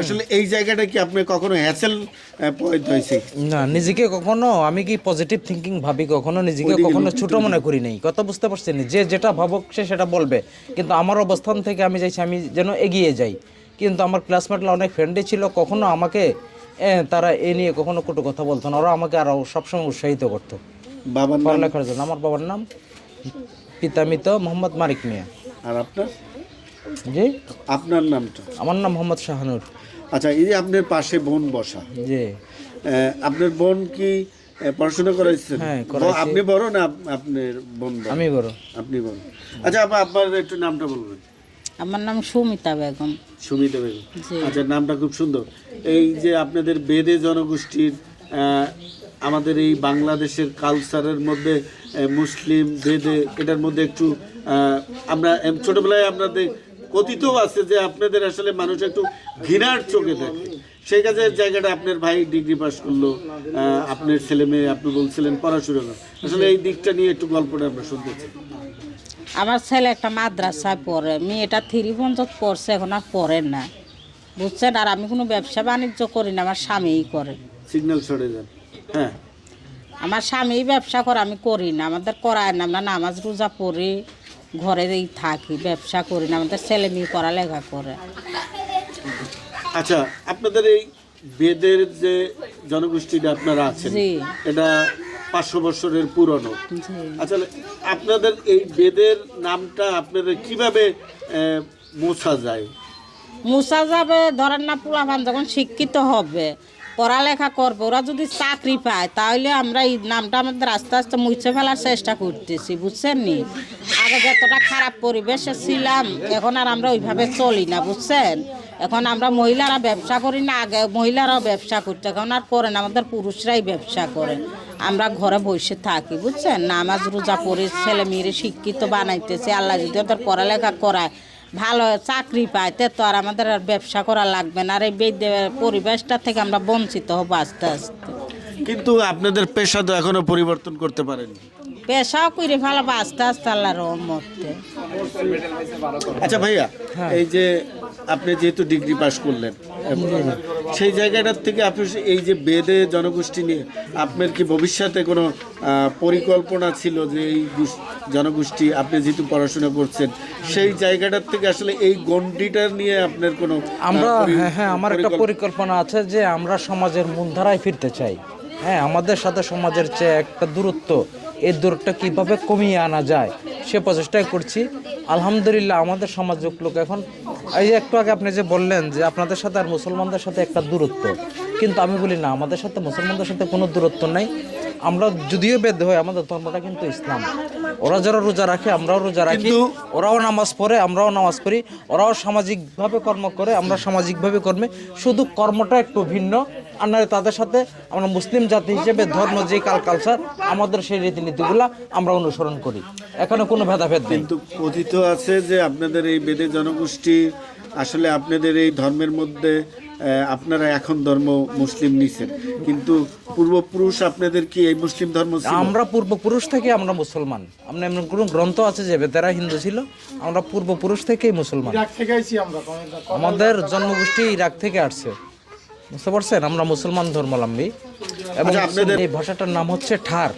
আসলে এই জায়গাটা কি আপনি কখনো হ্যাসেল পয়েন্ট হয়েছে? না নিজেকে কখনো আমি কি পজিটিভ থিঙ্কিং ভাবি কখনো? নিজেকে কখনো ছোট মনে করি নাই। কথা বুঝতে পারছেন যে যেটা ভাবুক সে সেটা বলবে। কিন্তু আমার অবস্থান থেকে আমি চাইছি আমি যেন এগিয়ে যাই। কিন্তু আমার ক্লাসমেটরা অনেক ফ্রেন্ডই ছিল। কখনো আমাকে তারা এ নিয়ে কখনো কটু কথা বলতো না। ওরা আমাকে আরও সবসময় উৎসাহিত করতো। বাবার নাম? পড়ালেখার জন্য। আমার বাবার নাম পিতামিত মোহাম্মদ মারিক মিয়া। আর আপনার? জি। আপনার নামটা? আমার নাম মোহাম্মদ শাহানুর। আচ্ছা এই যে আপনার পাশে বোন বসা। জি। আপনার বোন কি পড়াশোনা করাইছেন? হ্যাঁ, আপনি বড় না আপনার বোন আমি বড়। আপনি বড়। আচ্ছা আপা আপনার একটু নামটা বলবেন। আমার নাম সুমিতা বেগম। সুমিতা বেগম। আচ্ছা নামটা খুব সুন্দর। এই যে আপনাদের বেদে জনগোষ্ঠীর আহ, আমাদের এই বাংলাদেশের কালচারের মধ্যে মুসলিম বেদে এটার মধ্যে একটু আহ, আমরা ছোটবেলায় আপনাদের কথিত আছে যে আপনাদের আসলে মানুষ একটু ঘৃণার চোখে দেখে। সেই কাজের জায়গাটা আপনার ভাই ডিগ্রি পাস করল আপনার ছেলে মেয়ে আপনি বলছিলেন পড়াশোনা। আসলে এই দিকটা নিয়ে একটু গল্পটা আমরা শুনতে চাই। আমার ছেলে একটা মাদ্রাসায় পড়ে মেয়েটা থ্রি পঞ্চাশ পড়ছে এখন আর পড়ে না। বুঝছেন? আর আমি কোনো ব্যবসা বাণিজ্য করি না আমার স্বামীই করে। সিগন্যাল সরে যান। হ্যাঁ। আমার স্বামী ব্যবসা করে আমি করি না। আমাদের করায় না আমরা নামাজ রোজা পড়ি। ঘরেই থাকি ব্যবসা করি না আমাদের ছেলে মেয়ে পড়ালেখা করে। আচ্ছা আপনাদের এই বেদের যে জনগোষ্ঠীটা আপনারা আছেন এটা পাঁচশো বছরের পুরনো। আচ্ছা আপনাদের এই বেদের নামটা আপনাদের কীভাবে মোছা যায়? মুসা যাবে ধরেন না পোলাপান যখন শিক্ষিত হবে পড়ালেখা করবে। ওরা যদি চাকরি পায়, তাহলে আমরা এই নামটা আমাদের আস্তে আস্তে মুছে ফেলার চেষ্টা করতেছি, বুঝছেন নি? আগে যতটা খারাপ পরিবেশে ছিলাম, এখন আর আমরা ওইভাবে চলি না, বুঝছেন? এখন আমরা মহিলারা ব্যবসা করি না, আগে মহিলারাও ব্যবসা করতে, এখন আর করে না, আমাদের পুরুষরাই ব্যবসা করে। আমরা ঘরে বসে থাকি, বুঝছেন? নামাজ, রোজা পড়ে ছেলে মেয়েরে শিক্ষিত বানাইতেছে, আল্লাহ যদি ওদের পড়ালেখা করায় ভালো চাকরি পায় তে তো আর আমাদের আর ব্যবসা করা লাগবে না। আর এই বেদে- পরিবেশটা থেকে আমরা বঞ্চিত হব আস্তে আস্তে। কিন্তু আপনাদের পেশা তো এখনও পরিবর্তন করতে পারেনি। পেশাও করে ভালো আস্তে আস্তে আল্লাহর মধ্যে আচ্ছা ভাইয়া এই যে আপনি যেহেতু ডিগ্রি পাস করলেন সেই জায়গাটার থেকে আপনি এই যে বেদে জনগোষ্ঠী নিয়ে আপনার কি ভবিষ্যতে কোনো পরিকল্পনা ছিল যে এই জনগোষ্ঠী আপনি যেহেতু পড়াশোনা করছেন সেই জায়গাটার থেকে আসলে এই গণ্ডিটার নিয়ে আপনার কোনো আমরা হ্যাঁ হ্যাঁ আমার একটা পরিকল্পনা- পরিকল্পনা আছে যে আমরা সমাজের মূলধারায় ফিরতে চাই। হ্যাঁ আমাদের সাথে সমাজের যে একটা দূরত্ব এই দূরত্বটা কীভাবে কমিয়ে আনা যায় সে প্রচেষ্টাই করছি। আলহামদুলিল্লাহ, আমাদের সমাজ লোক এখন, এই যে একটু আগে আপনি যে বললেন যে আপনাদের সাথে আর মুসলমানদের সাথে একটা দূরত্ব কিন্তু আমি বলি না আমাদের সাথে মুসলমানদের সাথে কোনো দূরত্ব নাই। আমরা যদিও বেদ হয় আমাদের ধর্মটা কিন্তু ইসলাম। ওরা যারা রোজা রাখে আমরাও রোজা রাখি। ওরাও নামাজ পড়ে আমরাও নামাজ পড়ি। ওরাও সামাজিকভাবে কর্ম করে আমরা সামাজিকভাবে কর্মে। শুধু কর্মটা একটু ভিন্ন। আর নয় তাদের সাথে আমরা মুসলিম জাতি হিসেবে ধর্ম যে কাল কালচার আমাদের সেই রীতিনীতিগুলা আমরা অনুসরণ করি। এখানে কোনো ভেদাভেদ নেই। কিন্তু কথিত আছে যে আপনাদের এই বেদে জনগোষ্ঠী আসলে আপনাদের এই ধর্মের মধ্যে আপনারা এখন ধর্ম মুসলিম নিছেন। কিন্তু পূর্বপুরুষ আপনাদের কি এই মুসলিম ধর্ম আমরা পূর্বপুরুষ থেকে আমরা মুসলমান। আমরা এমন কোনো গ্রন্থ আছে যে বেতারা হিন্দু ছিল? আমরা পূর্বপুরুষ থেকেই মুসলমান। আমাদের জন্মগোষ্ঠী ইরাক থেকে আসছে। বুঝতে পারছেন? আমরা মুসলমান ধর্মাবলম্বী। এবং আচ্ছা, আপনাদের- এই ভাষাটার নাম হচ্ছে ঠার।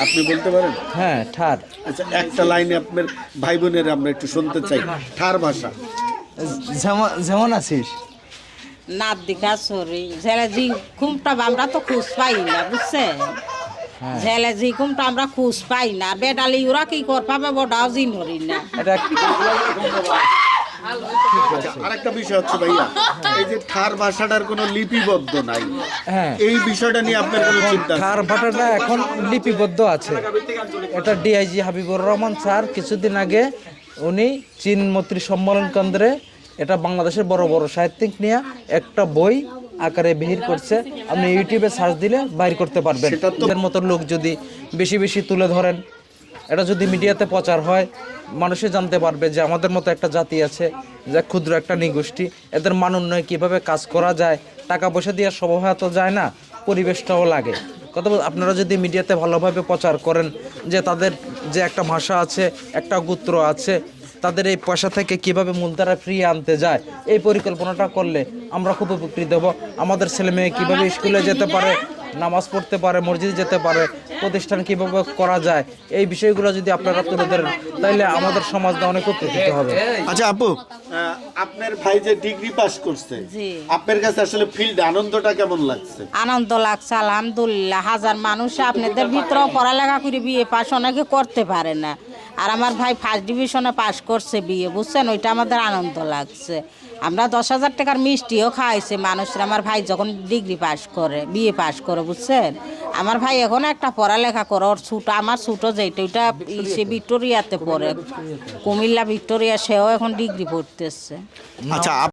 আপনি বলতে পারেন? হ্যাঁ ঠার। আচ্ছা একটা লাইনে আপনার ভাই বোনের আমরা একটু শুনতে চাই। ঠার ভাষা। যেমন যেমন আছিস? নাত দিঘা সরি। ঝেলে জি কুমটা আমরা তো খুঁজ পাই না বুঝছেন? ঝেলে জি কুমটা আমরা খুঁজ পাই না। বেডালি ওরা কি কর পাবে বড়াও জি নরি না এটা আরেকটা বিষয় হচ্ছে ভাইয়া এই যে ঠার ভাষাটার কোনো লিপিবদ্ধ নাই। হ্যাঁ। এই বিষয়টা নিয়ে আপনার কোনো চিন্তা? ঠার ভাষাটা এখন লিপিবদ্ধ আছে। এটা ডিআইজি হাবিবুর রহমান স্যার কিছুদিন আগে উনি চীন মন্ত্রী সম্মেলন কেন্দ্রে এটা বাংলাদেশের বড় বড় সাহিত্যিক নিয়ে একটা বই আকারে বেহির করছে। আপনি ইউটিউবে সার্চ দিলে বাইর করতে পারবেন। এদের মতো লোক যদি বেশি বেশি তুলে ধরেন এটা যদি মিডিয়াতে প্রচার হয় মানুষে জানতে পারবে যে আমাদের মতো একটা জাতি আছে যে ক্ষুদ্র একটা নিগোষ্ঠী এদের মান উন্নয়ন কীভাবে কাজ করা যায় টাকা পয়সা দিয়ে সবহায় তো যায় না পরিবেশটাও লাগে। কথা আপনারা যদি মিডিয়াতে ভালোভাবে প্রচার করেন যে তাদের যে একটা ভাষা আছে একটা গোত্র আছে তাদের এই পয়সা থেকে কীভাবে মূলধারা ফিরিয়ে আনতে যায় এই পরিকল্পনাটা করলে আমরা খুব উপকৃত হব। আমাদের ছেলে মেয়ে কীভাবে স্কুলে যেতে পারে নামাজ পড়তে পারে মসজিদে যেতে পারে প্রতিষ্ঠান কীভাবে করা যায় এই বিষয়গুলো যদি আপনারা তুলে ধরেন তাহলে আমাদের সমাজটা অনেক উপকৃত হবে। আচ্ছা আপু। আপনার ভাই যে ডিগ্রি পাস করছে আপনার কাছে আসলে ফিল্ড আনন্দটা কেমন লাগছে? আনন্দ লাগছে আলহামদুলিল্লাহ। হাজার মানুষ আপনাদের ভিতরেও পড়ালেখা করে বিয়ে পাস অনেকে করতে পারে না। আর আমার ভাই ফার্স্ট ডিভিশনে পাস করছে বিয়ে, বুঝছেন? ওইটা আমাদের আনন্দ লাগছে। আমরা দশ হাজার টাকার মিষ্টিও খাওয়াইছে মানুষরা আমার ভাই যখন ডিগ্রি পাস করে, বিয়ে পাস করে, বুঝছেন? আমার ভাই এখন একটা পড়ালেখা করে, ওর ছুটো, আমার ছুটো যেটা ওইটা সে ভিক্টোরিয়াতে পড়ে। কুমিল্লা ভিক্টোরিয়া, সেও এখন ডিগ্রি পড়তেছে। আচ্ছা